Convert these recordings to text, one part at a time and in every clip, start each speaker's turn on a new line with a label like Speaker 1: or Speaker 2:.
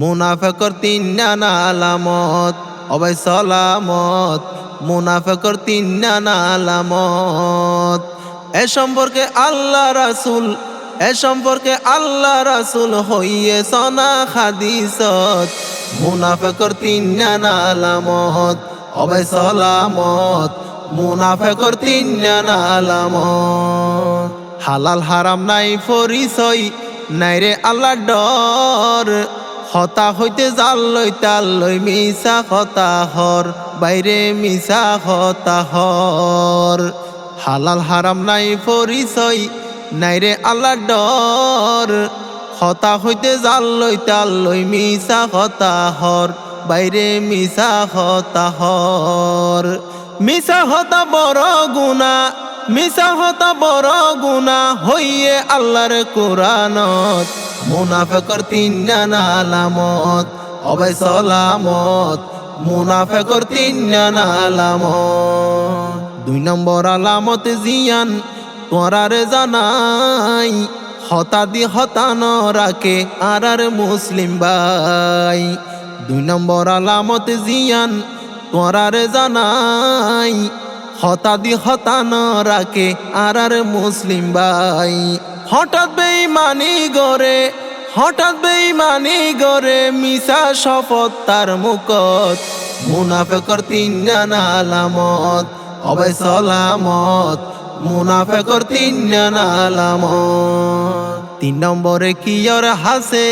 Speaker 1: মুনাফেকর তিন নানা আলামত। অবাই সালামত, মুনাফেকর তিন নানা এ সম্পর্কে আল্লাহ রাসুল, এ সম্পর্কে আল্লাহ রাসুল হইয়ে সনা হাদিসত। মুনাফেকর তিন নানা আলামত, অবাই সালামত, মুনাফেকর তিন নানা হালাল হারাম নাই পরিচয়, নাই রে আল্লাহ ডর। হতা হইতে জাল লই তাল লই মিশা হতা হর, বাইরে মিশা হতা হর। হালাল হারাম নাই পরিচয়, নাই রে আল্লাহ ডর। হতা হইতে জাল লই তাল লই মিশা হতা হর, বাইরে মিশা হতা হর। মিশা হতা বড় গুনা মিশা হতা বড় গুনা হইয়ে আল্লাহর কোরআনত। মুনাফেকর তিন নানা আলামত অবাই সালামত। মুনাফেকর তিন আলামত। দুই নম্বর আলামত জিয়ান তোরারে জানাই। হতাদি হতান রাখে আর আর মুসলিম ভাই। দুই নম্বর আলামত জিয়ান তোরারে জানাই। হতাদি হতান রাখে আর আর মুসলিম ভাই। হঠাৎ বেইমানি গরে হঠাৎ বেইমানি গরে মিশা শপথ তার মুকত মুনাফেকর তিন জানা আলামত অবাই সালামত। মুনাফেকর তিন আলামত। তিন নম্বরে কিয়র হাসে,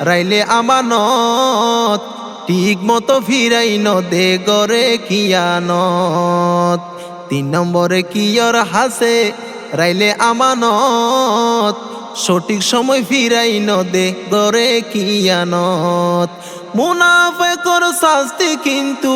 Speaker 1: রাইলে আমানত। ঠিক মতো ফিরাই ন দে গরে কিয়ানত। তিন নম্বরে কিয়র হাসে? রাইলে আমানত। সঠিক সময় ফিরাই ন দে গরে কিয়ানত মুনাফেকর শাস্তি কিন্তু,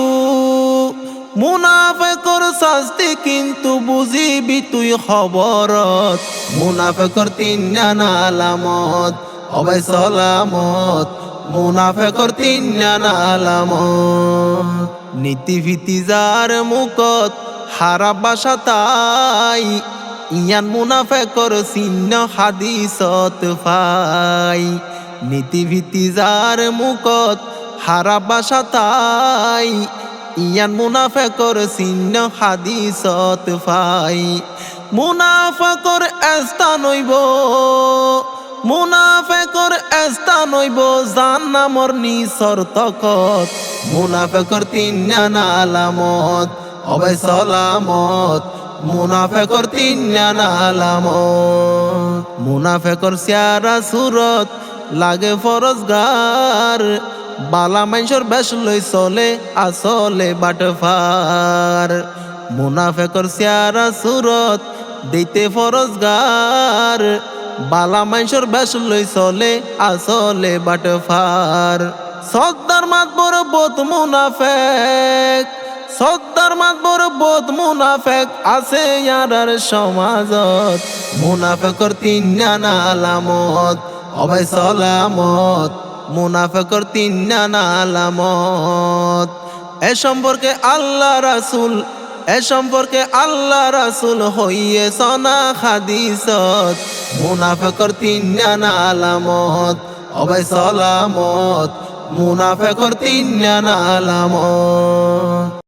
Speaker 1: মুনাফেকর শাস্তি কিন্তু বুঝিবি তুই খবরত। মুনাফেকর তিন জানা আলামত অবাই সালামত। মুনাফেকর তিন জানা আলামত। নীতি ভীতি যার মুকত হারা বাসা তাই, ইয়ান মুনাফেকর চিহ্ন হাদিসত পাই নীতি ভীতি যার মুকত হারা বাসা তাই, ইয়ান মুনাফেকর চিহ্ন হাদিসত পাই মুনাফেকর এস্তান হইব মুনাফেকর এস্তান হইব জান নামর নিসর তকত মুনাফেকর তিন আলামত অবাই সালামত, মুনাফেকর তিন আলামত। মুনাফেকর সিয়ারা সুরত, লাগে ফরজগার। বালা মাইসর বেশ লই চলে, আসলে বাটফার মুনাফেকর সিয়ারা সুরত, দিতে ফরজগার। বালা মাইসর বেশ লই চলে, আসলে বাটফার সদ্দার মাত বড় বোধ মুনাফেক সদ্দার মাত বড় বোধ মুনাফেক আছে ইয়ার সমাজত। মুনাফেকর তিন জানা আলামত, অবাই সালামত। মুনাফেকর তিন জানা আলামত। এ সম্পর্কে আল্লাহ রাসুল, এ সম্পর্কে আল্লাহ রাসুল হইয়ে সনা হাদিসত। মুনাফেকর তিন জানা আলামত, অবাই সালামত। মুনাফেকর তিন জানা আলামত।